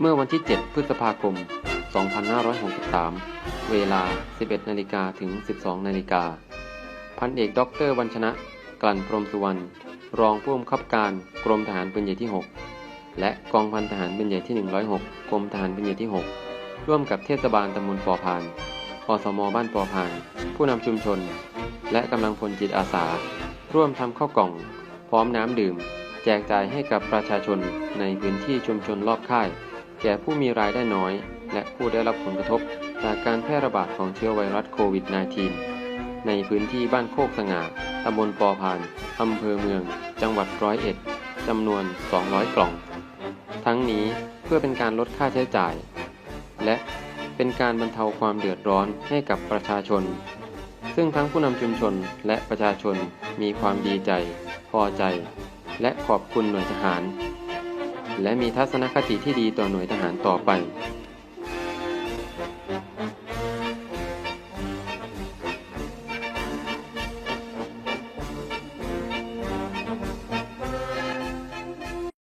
เมื่อวันที่ 7 พฤษภาคม 2563 เวลา 11 นาฬิกาถึง 12 นาฬิกา พันเอกด็อกเตอร์วัญชนะ กลั่นพรหมสุวรรณ รองผู้บังคับการกรมทหารปืนใหญ่ที่ 6 และกองพันทหารปืนใหญ่ที่ 106 กรมทหารปืนใหญ่ที่ 6 ร่วมกับเทศบาลตำบลปอพาน อสม บ้านปอพาน ผู้นำชุมชน และกำลังพลจิตอาสา ร่วมทำข้าวกล่อง พร้อมน้ำดื่ม แจกจ่ายให้กับประชาชนในพื้นที่ชุมชนรอบค่าย แก่ผู้มีรายได้น้อย และผู้ได้รับผลกระทบ จากการแพร่ระบาดของเชื้อไวรัสโควิด -19 ในพื้นที่บ้านโคกสง่าตำบลปอพานอำเภอเมือง จังหวัดร้อยเอ็ดจำนวน 200 กล่อง ทั้งนี้เพื่อเป็นการลดค่าใช้จ่าย และเป็นการบรรเทาความเดือดร้อนให้กับประชาชน ซึ่งทั้งผู้นำชุมชนและประชาชนมีความดีใจ พอใจ และขอบคุณหน่วยทหาร และมีทัศนคติที่ดีต่อหน่วยทหารต่อไป